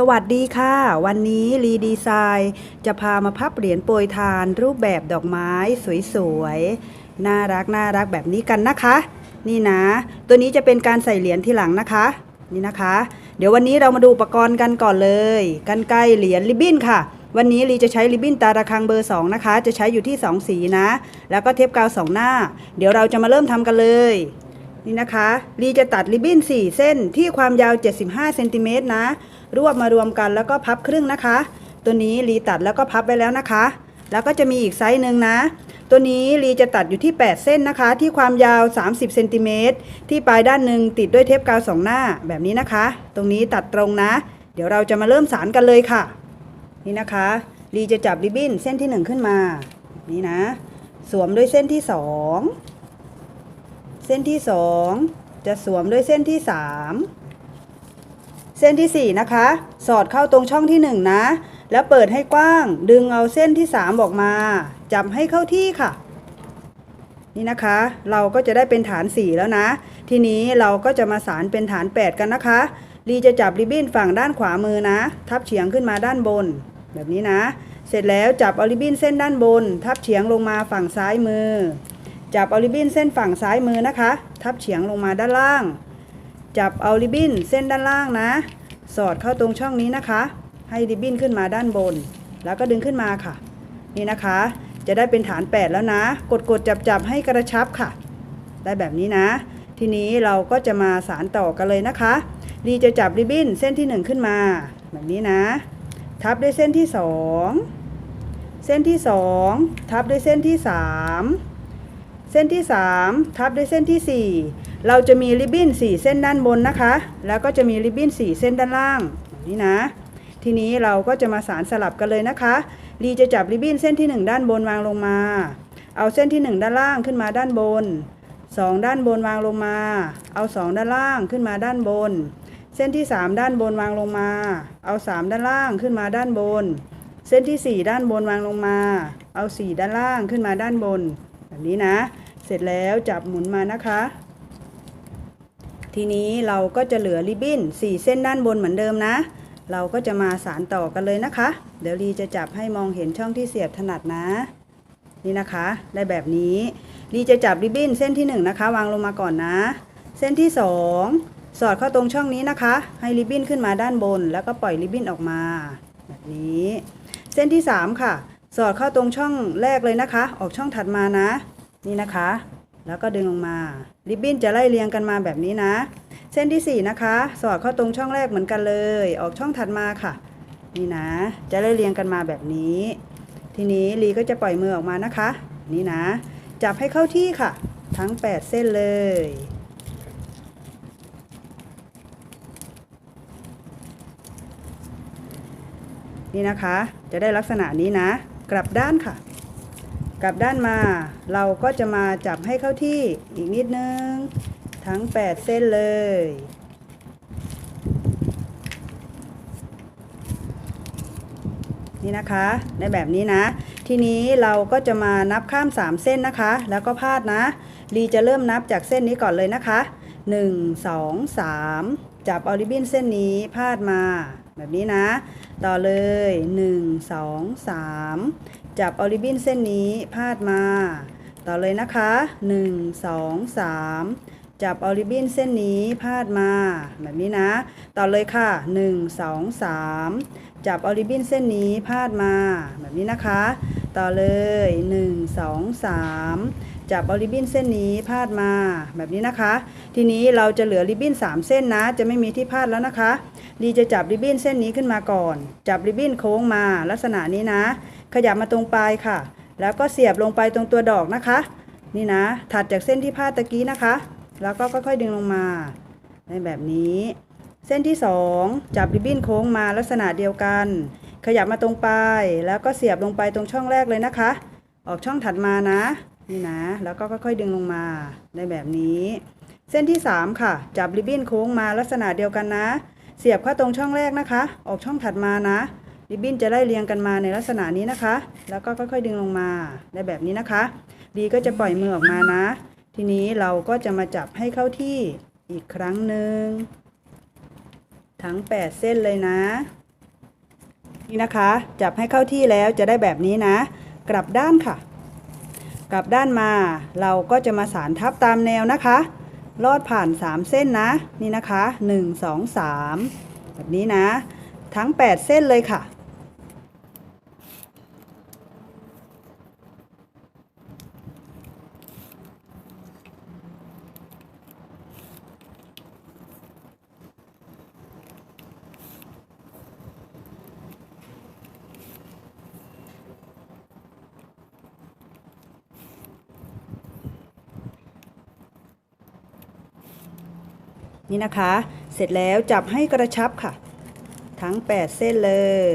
สวัสดีค่ะ วันนี้รีดีไซน์จะพามาพับเหรียญโปรยทานรูปแบบดอกไม้สวยๆ น่ารักน่ารักแบบนี้กันนะคะ นี่นะ ตัวนี้จะเป็นการใส่เหรียญที่หลังนะคะ นี่นะคะ เดี๋ยววันนี้เรามาดูอุปกรณ์กันก่อนเลยกันไกลเหรียญริบบิ้นค่ะ วันนี้รีจะใช้ริบบิ้นตาระคังเบอร์ 2 นะคะ จะใช้อยู่ที่ 2 สีนะ แล้วก็เทปกาวสองหน้า เดี๋ยวเราจะมาเริ่มทำกันเลย นี่นะคะรีจะตัดริบบิ้น 4 เส้นที่ความยาว 75เซนติเมตรนะ รวบมารวมกันแล้วก็พับครึ่งนะคะ ตัวนี้รีตัดแล้วก็พับไว้แล้วนะคะ แล้วก็จะมีอีกไซส์หนึ่งนะ ตัวนี้รีจะตัดอยู่ที่ 8 เส้นนะคะ ที่ความยาว 30เซนติเมตรที่ปลายด้านหนึ่งติดด้วยเทปกาวสองหน้าแบบนี้นะคะ ตรงนี้ตัดตรงนะ เดี๋ยวเราจะมาเริ่มสารกันเลยค่ะ นี่นะคะรีจะจับริบบิ้นเส้นที่ 1 ขึ้นมา นี่นะ สวมด้วยเส้นที่ 2 เส้นที่2จะสวมด้วยเส้นที่3เส้นที่4นะคะ สอดเข้าตรงช่องที่1นะ แล้วเปิดให้กว้าง ดึงเอาเส้นที่3ออกมา จับให้เข้าที่ค่ะ นี่นะคะ เราก็จะได้เป็นฐาน4แล้วนะ ทีนี้เราก็จะมาสารเป็นฐาน8กันนะคะลีจะจับริบบิ้นฝั่งด้านขวามือนะ ทับเฉียงขึ้นมาด้านบน แบบนี้นะ เสร็จแล้วจับเอาริบบิ้นเส้นด้านบน ทับเฉียงลงมาฝั่งซ้ายมือ จับเอาริบบิ้นเส้นฝั่งซ้ายมือนะคะ ทับเฉียงลงมาด้านล่าง จับเอาริบบิ้นเส้นด้านล่างนะ สอดเข้าตรงช่องนี้นะคะ ให้ริบบิ้นขึ้นมาด้านบน แล้วก็ดึงขึ้นมาค่ะ นี่นะคะ จะได้เป็นฐาน 8 แล้วนะ กดกดจับจับๆให้กระชับค่ะ ได้แบบนี้นะ ทีนี้เราก็จะมาสารต่อกันเลยนะคะดีจะจับริบบิ้นเส้นที่ 1 ขึ้นมา แบบนี้นะ ทับด้วยเส้นที่ 2 เส้นที่ 2 ทับด้วยเส้นที่ 3 เส้นที่ 3 ทับด้วยเส้นทีสี่ 4 เราจะมีริบบิ้น4 เส้นด้านบนนะคะ แล้วก็จะมีริบบิ้น4 เส้นด้านล่างแบบนี้นะ ทีนี้เราก็จะมาสารสลับกันเลยนะคะลีจะจับริบบิ้นเส้นที่ 1 ด้านบนวางลงมา เอาเส้นที่ 1 ด้านล่างขึ้นมาด้านบน 2 ด้านบนวางลงมา เอา 2 ด้านล่างขึ้นมาด้านบน เส้นที่ 3 ด้านบนวางลงมา เอา 3 ด้านล่างขึ้นมาด้านบน เส้นที่ 4 ด้านบนวางลงมา เอา 4 ด้านล่างขึ้นมาด้านบน แบบนี้นะ เสร็จแล้วจับหมุนมานะคะ ทีนี้เราก็จะเหลือริบบิ้น4 เส้นด้านบนเหมือนเดิมนะ เราก็จะมาสารต่อกันเลยนะคะ เดี๋ยวลีจะจับให้มองเห็นช่องที่เสียบถนัดนะ นี่นะคะ ได้แบบนี้ลีจะจับริบบิ้นเส้นที่1นะคะ วางลงมาก่อนนะ เส้นที่ 2 สอดเข้าตรงช่องนี้นะคะ ให้ริบบิ้นขึ้นมาด้านบน แล้วก็ปล่อยริบบิ้นออกมา แบบนี้ เส้นที่ 3 ค่ะ สอดเข้าตรงช่องแรกเลยนะคะ ออกช่องถัดมานะ นี่นะคะ แล้วก็ดึงลงมา ริบบิ้นจะไล่เรียงกันมาแบบนี้นะ เส้นที่ 4 นะคะ สอดเข้าตรงช่องแรกเหมือนกันเลย ออกช่องถัดมาค่ะ นี่นะ จะไล่เรียงกันมาแบบนี้ ทีนี้ลีก็จะปล่อยมือออกมานะคะ นี่นะ จับให้เข้าที่ค่ะ ทั้ง 8 เส้นเลยนี่นะคะ จะได้ลักษณะนี้นะ กลับด้านค่ะ กลับด้านมา เราก็จะมาจับให้เข้าที่อีกนิดนึง ทั้ง 8 เส้นเลย นี่นะคะในแบบนี้นะ ทีนี้เราก็จะมานับข้าม 3 เส้นนะคะ แล้วก็พาดนะลีจะเริ่มนับจากเส้นนี้ก่อนเลยนะคะ 1 2 3 จับเอริบบิ้นเส้นนี้พาดมาแบบนี้นะ ต่อเลย 1 2 3 จับเอริบินเส้นนี้พาดมา ต่อเลยนะคะ 1 2 3 จับเอริบินเส้นนี้พาดมา แบบนี้นะ ต่อเลยค่ะ 1 2 3 จับเอริบินเส้นนี้พาดมา แบบนี้นะคะ ต่อเลย 1 2 3 จับเอาริบบิ้นเส้นนี้พาดมาแบบนี้นะคะ ทีนี้เราจะเหลือริบบิ้น3 เส้นนะ จะไม่มีที่พาดแล้วนะคะดีจะจับริบบิ้นเส้นนี้ขึ้นมาก่อน จับริบบิ้นโค้งมาลักษณะนี้นะ ขยับมาตรงปลายค่ะ แล้วก็เสียบลงไปตรงตัวดอกนะคะ นี่นะ ถัดจากเส้นที่พาดตะกี้นะคะ แล้วก็ค่อยๆดึงลงมาในแบบนี้ เส้นที่ 2 จับริบบิ้นโค้งมาลักษณะเดียวกัน ขยับมาตรงปลายแล้วก็เสียบลงไปตรงช่องแรกเลยนะคะ ออกช่องถัดมานะ นี่นะ แล้วก็ค่อยๆดึงลงมาในแบบนี้ เส้นที่ 3 ค่ะ จับริบบิ้นโค้งมาลักษณะเดียวกันนะ เสียบเข้าตรงช่องแรกนะคะ ออกช่องถัดมานะริบบิ้นจะไล่เรียงกันมาในลักษณะนี้นะคะ แล้วก็ค่อยๆดึงลงมาในแบบนี้นะคะ ดีก็จะปล่อยมือออกมานะ ทีนี้เราก็จะมาจับให้เข้าที่อีกครั้งหนึ่งทั้ง 8 เส้นเลยนะ นี่นะคะ จับให้เข้าที่แล้วจะได้แบบนี้นะ กลับด้านค่ะ กลับด้านมา เราก็จะมาสารทับตามแนวนะคะ ลอดผ่าน 3 เส้นนะ นี่นะคะ 1 2 3 แบบนี้นะ ทั้ง 8 เส้นเลยค่ะ นี่นะคะ เสร็จแล้วจับให้กระชับค่ะ ทั้ง 8 เส้นเลย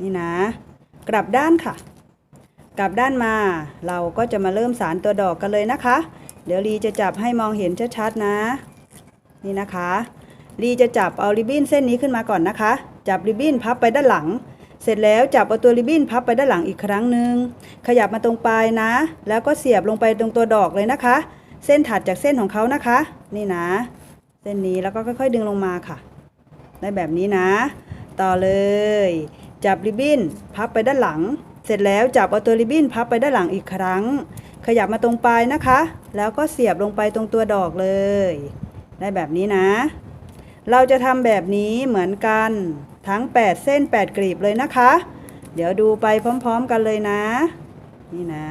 นี่นะ กลับด้านค่ะ กลับด้านมาเราก็จะมาเริ่มสารตัวดอกกันเลยนะคะ เดี๋ยวลีจะจับให้มองเห็นชัดๆนะ นี่นะคะลีจะจับเอาริบบิ้นเส้นนี้ขึ้นมาก่อนนะคะ จับริบบิ้นพับไปด้านหลัง เสร็จแล้วจับเอาตัวริบบิ้นพับไปด้านหลังอีกครั้งหนึ่งขยับมาตรงปลายนะ แล้วก็เสียบลงไปตรงตัวดอกเลยนะคะ เส้นถัดจากเส้นของเขานะคะ นี่นะ เส้นนี้แล้วก็ค่อยๆ ดึงลงมาค่ะ ได้แบบนี้นะ ต่อเลย จับริบบิ้นพับไปด้านหลัง เสร็จแล้วจับเอาตัวริบบิ้นพับไปด้านหลังอีกครั้ง ขยับมาตรงปลายนะคะ แล้วก็เสียบลงไปตรงตัวดอกเลย ได้แบบนี้นะ เราจะทำแบบนี้เหมือนกัน ทั้ง 8 เส้น 8กลีบเลยนะคะ เดี๋ยวดูไปพร้อม ๆ กันเลยนะ นี่นะ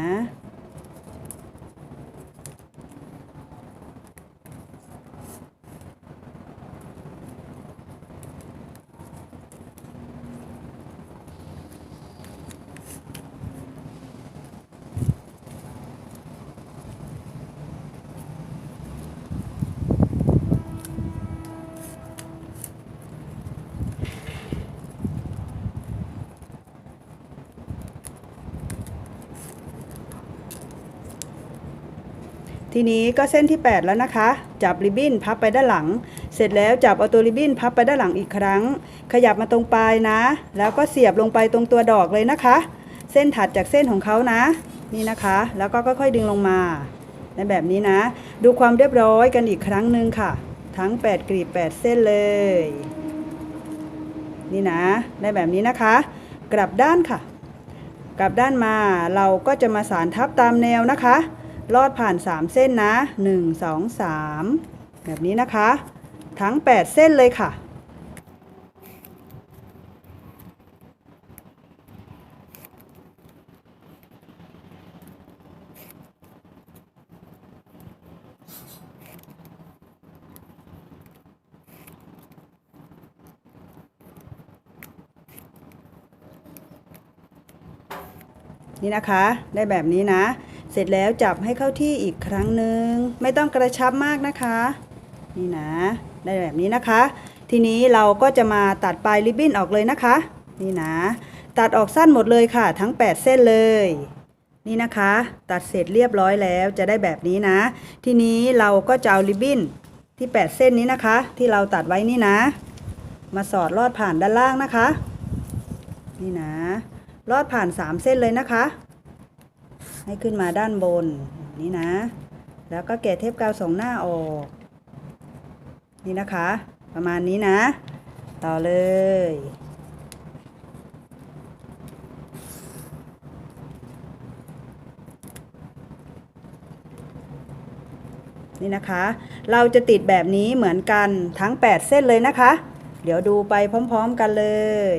ทีนี้ก็เส้นที่ 8 แล้วนะคะ จับริบบิ้นพับไปด้านหลัง เสร็จแล้วจับเอาตัวริบบิ้นพับไปด้านหลังอีกครั้ง ขยับมาตรงปลายนะ แล้วก็เสียบลงไปตรงตัวดอกเลยนะคะ เส้นถัดจากเส้นของเขานะ นี่นะคะ แล้วก็ค่อยๆดึงลงมาในแบบนี้นะ ดูความเรียบร้อยกันอีกครั้งหนึ่งค่ะ ทั้ง 8กลีบ8 เส้นเลย นี่นะได้แบบนี้นะคะ กลับด้านค่ะ กลับด้านมาเราก็จะมาสานทับตามแนวนะคะ ลอดผ่าน 3 เส้นนะ 1 2 3 แบบนี้นะคะ ทั้ง 8 เส้นเลยค่ะ นี่นะคะ ได้แบบนี้นะ ร็จแล้วจับให้เข้าที่อีกครั้งหนึ่งไม่ต้องกระชับมากนะคะ นี่นะ ได้แบบนี้นะคะ ทีนี้เราก็จะมาตัดปลายริบบิ้นออกเลยนะคะ นี่นะ ตัดออกสั้นหมดเลยค่ะ ทั้ง 8 เส้นเลย นี่นะคะ ตัดเสร็จเรียบร้อยแล้วจะได้แบบนี้นะ ทีนี้เราก็จะเอาริบบิ้นที่ 8 เส้นนี้นะคะ ที่เราตัดไว้นี่นะ มาสอดลอดผ่านด้านล่างนะคะ นี่นะลอดผ่าน 3 เส้นเลยนะคะ ให้ขึ้นมาด้านบนนี่นะ แล้วก็แกะเทปกาวสองหน้าออก นี่นะคะ ประมาณนี้นะ ต่อเลย นี่นะคะ เราจะติดแบบนี้เหมือนกันทั้ง 8 เส้นเลยนะคะ เดี๋ยวดูไปพร้อม ๆ กันเลย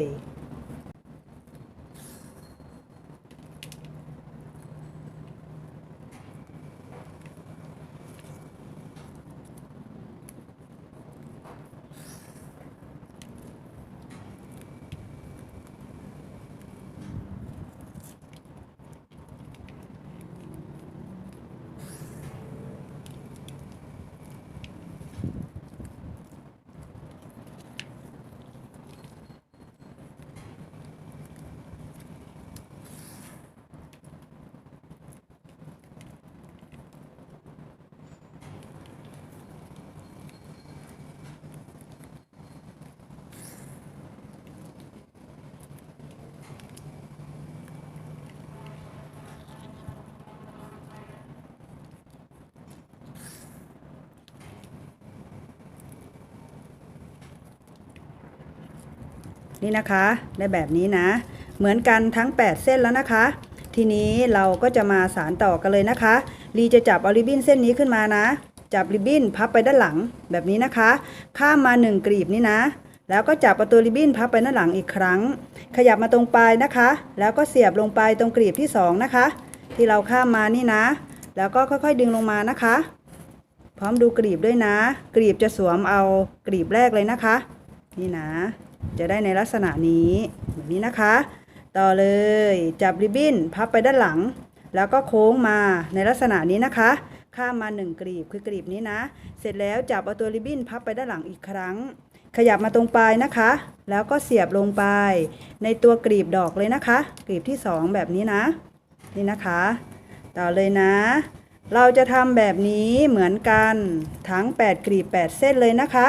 นี่นะคะได้แบบนี้นะ เหมือนกันทั้ง 8 เส้นแล้วนะคะ ทีนี้เราก็จะมาสารต่อกันเลยนะคะลีจะจับเอาริบบิ้นเส้นนี้ขึ้นมานะ จับริบบิ้นพับไปด้านหลังแบบนี้นะคะ ข้ามมา 1 กรีบนี่นะ แล้วก็จับเอาตัวริบบิ้นพับไปด้านหลังอีกครั้ง ขยับมาตรงปลายนะคะ แล้วก็เสียบลงไปตรงกรีบที่ 2 นะคะ ที่เราข้ามมานี่นะ แล้วก็ค่อยๆดึงลงมานะคะ พร้อมดูกรีบด้วยนะ กรีบจะสวมเอากรีบแรกเลยนะคะ นี่นะ จะได้ในลักษณะนี้แบบนี้นะคะ ต่อเลยจับริบบิ้นพับไปด้านหลัง แล้วก็โค้งมาในลักษณะนี้นะคะ ข้ามมา1กรีบคือกรีบนี้นะ เสร็จแล้วจับเอาตัวริบบิ้นพับไปด้านหลังอีกครั้ง ขยับมาตรงปลายนะคะ แล้วก็เสียบลงไป ในตัวกรีบดอกเลยนะคะกรีบที่ 2 แบบนี้นะ นี่นะคะ ต่อเลยนะเราจะทำแบบนี้เหมือนกันทั้ง 8กรีบ8 เส้นเลยนะคะ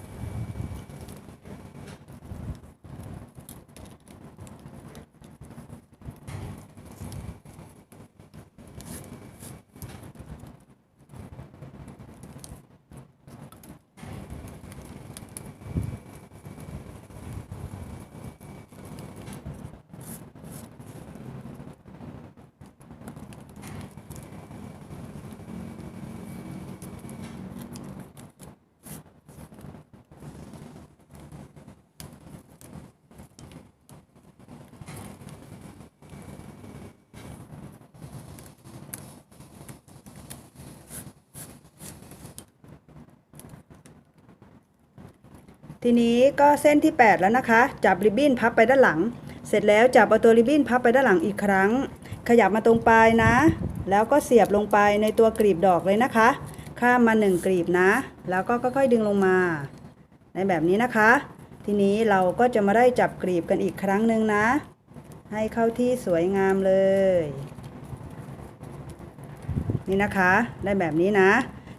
ทีนี้ก็เส้นที่ 8 แล้วนะคะ จับริบบิ้นพับไปด้านหลัง เสร็จแล้วจับเอาตัวริบบิ้นพับไปด้านหลังอีกครั้ง ขยับมาตรงปลายนะ แล้วก็เสียบลงไปในตัวกรีบดอกเลยนะคะ ข้ามมา1กรีบนะ แล้วก็ค่อยๆดึงลงมา ในแบบนี้นะคะ ทีนี้เราก็จะมาได้จับกรีบกันอีกครั้งหนึ่งนะ ให้เข้าที่สวยงามเลย นี่นะคะ ได้แบบนี้นะ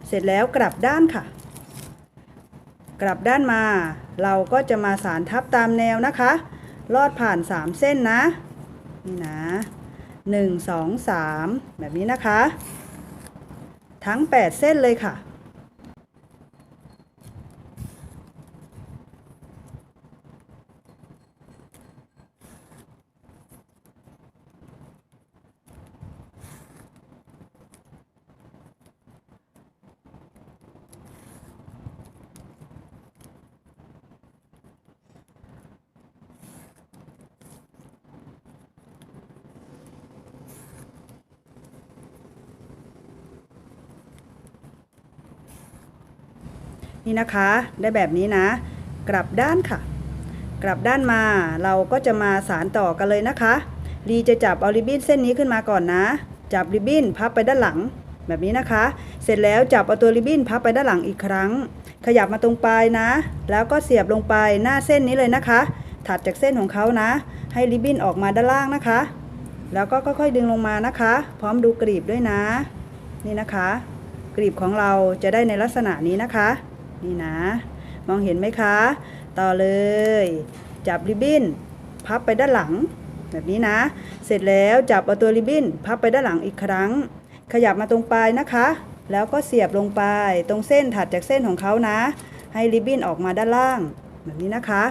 เสร็จแล้วกลับด้านค่ะ กลับด้านมา เราก็จะมาสารทับตามแนวนะคะ ลอดผ่าน 3 เส้นนะ นี่นะ 1 2 3 แบบนี้นะคะ ทั้ง 8 เส้นเลยค่ะ นี่นะคะ ได้แบบนี้นะ กลับด้านค่ะ กลับด้านมาเราก็จะมาสารต่อกันเลยนะคะลีจะจับเอาริบบิ้นเส้นนี้ขึ้นมาก่อนนะ จับริบบิ้นพับไปด้านหลัง แบบนี้นะคะ เสร็จแล้วจับเอาตัวริบบิ้นพับไปด้านหลังอีกครั้ง ขยับมาตรงปลายนะ แล้วก็เสียบลงไปหน้าเส้นนี้เลยนะคะ ถัดจากเส้นของเขานะ ให้ริบบิ้นออกมาด้านล่างนะคะ แล้วก็ค่อยๆดึงลงมานะคะ พร้อมดูกรีบด้วยนะ นี่นะคะ กรีบของเราจะได้ในลักษณะนี้นะคะ นี่นะ มองเห็นไหมคะ ต่อเลย จับริบบิ้น พับไปด้านหลัง แบบนี้นะ เสร็จแล้วจับเอาตัวริบบิ้น พับไปด้านหลังอีกครั้ง ขยับมาตรงปลายนะคะ แล้วก็เสียบลงไปตรงเส้นถัดจากเส้นของเขานะ ให้ริบบิ้นออกมาด้านล่าง แบบนี้นะคะ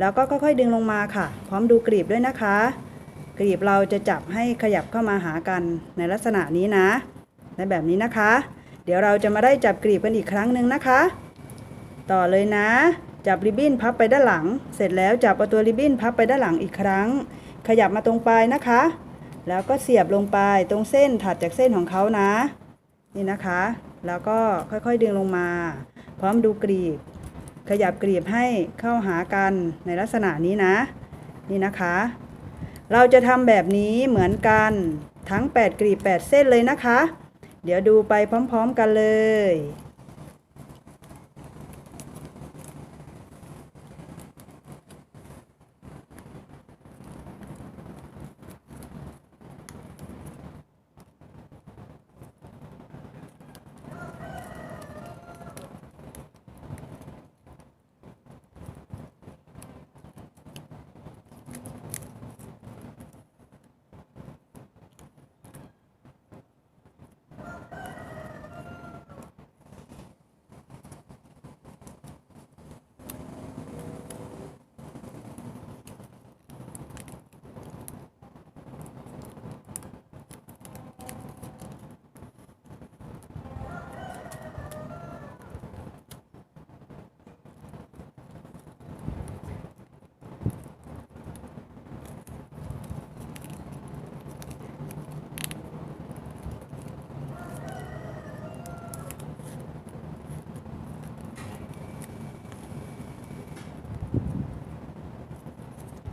แล้วก็ค่อยๆดึงลงมาค่ะ พร้อมดูกรีบด้วยนะคะ กรีบเราจะจับให้ขยับเข้ามาหากันในลักษณะนี้นะในแบบนี้นะคะ เดี๋ยวเราจะมาได้จับกรีบกันอีกครั้งหนึ่งนะคะ ต่อเลยนะ จับริบบิ้นพับไปด้านหลัง เสร็จแล้วจับเอาตัวริบบิ้นพับไปด้านหลังอีกครั้ง ขยับมาตรงปลายนะคะ แล้วก็เสียบลงไปตรงเส้นถัดจากเส้นของเขานะ นี่นะคะ แล้วก็ค่อยๆดึงลงมา พร้อมดูกรีบ ขยับกรีบให้เข้าหากันในลักษณะนี้นะ นี่นะคะ เราจะทำแบบนี้เหมือนกันทั้ง 8 กรีบ 8 เส้นเลยนะคะ เดี๋ยวดูไปพร้อม ๆ กันเลย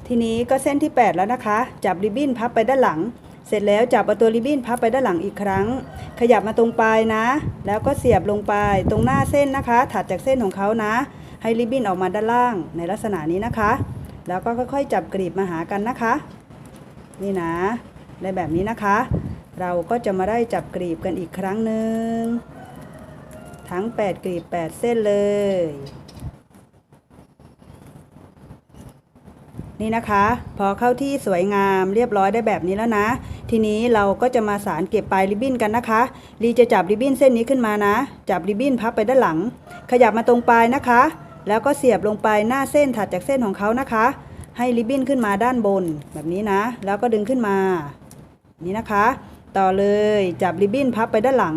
ทีนี้ก็เส้นที่ 8 แล้วนะคะ จับริบบิ้นพับไปด้านหลัง เสร็จแล้วจับเอาตัวริบบิ้นพับไปด้านหลังอีกครั้ง ขยับมาตรงปลายนะ แล้วก็เสียบลงไปตรงหน้าเส้นนะคะ ถัดจากเส้นของเขานะ ให้ริบบิ้นออกมาด้านล่างในลักษณะนี้นะคะ แล้วก็ค่อยๆ จับกรีบมาหากันนะคะ นี่นะ ได้แบบนี้นะคะ เราก็จะมาได้จับกรีบกันอีกครั้งหนึ่งทั้ง 8 กรีบ 8 เส้นเลย นี่นะคะ พอเข้าที่สวยงามเรียบร้อยได้แบบนี้แล้วนะ ทีนี้เราก็จะมาสารเก็บปลายริบบิ้นกันนะคะลีจะจับริบบิ้นเส้นนี้ขึ้นมานะ จับริบบิ้นพับไปด้านหลัง ขยับมาตรงปลายนะคะ แล้วก็เสียบลงไปหน้าเส้นถัดจากเส้นของเขานะคะ ให้ริบบิ้นขึ้นมาด้านบนแบบนี้นะ แล้วก็ดึงขึ้นมา นี่นะคะ ต่อเลยจับริบบิ้นพับไปด้านหลัง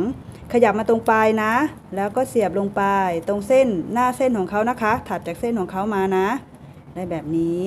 ขยับมาตรงปลายนะ แล้วก็เสียบลงไปตรงเส้นหน้าเส้นของเขานะคะ ถัดจากเส้นของเขามานะ ได้แบบนี้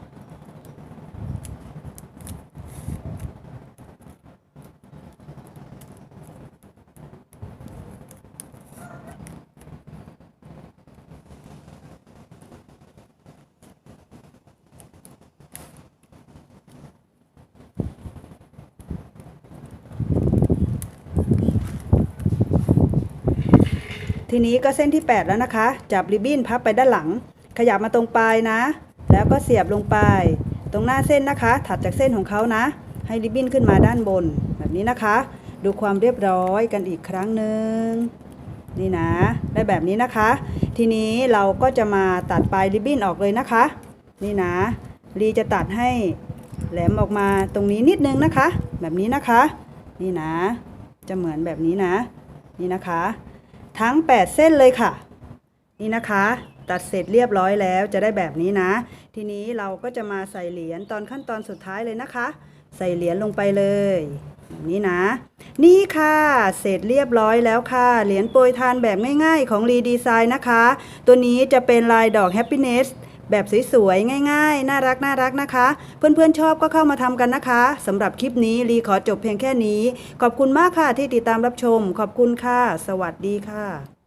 นี้ก็เส้นที่ 8 แล้วนะคะ จับริบบิ้นพับไปด้านหลัง ขยับมาตรงปลายนะ แล้วก็เสียบลงไป ตรงหน้าเส้นนะคะ ถัดจากเส้นของเขานะ ให้ริบบิ้นขึ้นมาด้านบนแบบนี้นะคะ ดูความเรียบร้อยกันอีกครั้งหนึ่งนี่นะ ได้แบบนี้นะคะ ทีนี้เราก็จะมาตัดปลายริบบิ้นออกเลยนะคะ นี่นะลีจะตัดให้แหลมออกมาตรงนี้นิดนึงนะคะ แบบนี้นะคะ นี่นะ จะเหมือนแบบนี้นะ นี่นะคะ ทั้ง 8 เส้นเลยค่ะ นี่นะคะ ตัดเสร็จเรียบร้อยแล้วจะได้แบบนี้นะ ทีนี้เราก็จะมาใส่เหรียญตอนขั้นตอนสุดท้ายเลยนะคะ ใส่เหรียญลงไปเลยนี่นะ นี่ค่ะ เสร็จเรียบร้อยแล้วค่ะ เหรียญโปรยทานแบบง่ายๆของรีดีไซน์นะคะ ตัวนี้จะเป็นลายดอกแฮปปี้เนส แบบสวยๆ ง่ายๆ น่ารักน่ารักนะคะ เพื่อนๆชอบก็เข้ามาทำกันนะคะสำหรับคลิปนี้รีขอจบเพียงแค่นี้ ขอบคุณมากค่ะที่ติดตามรับชม ขอบคุณค่ะ สวัสดีค่ะ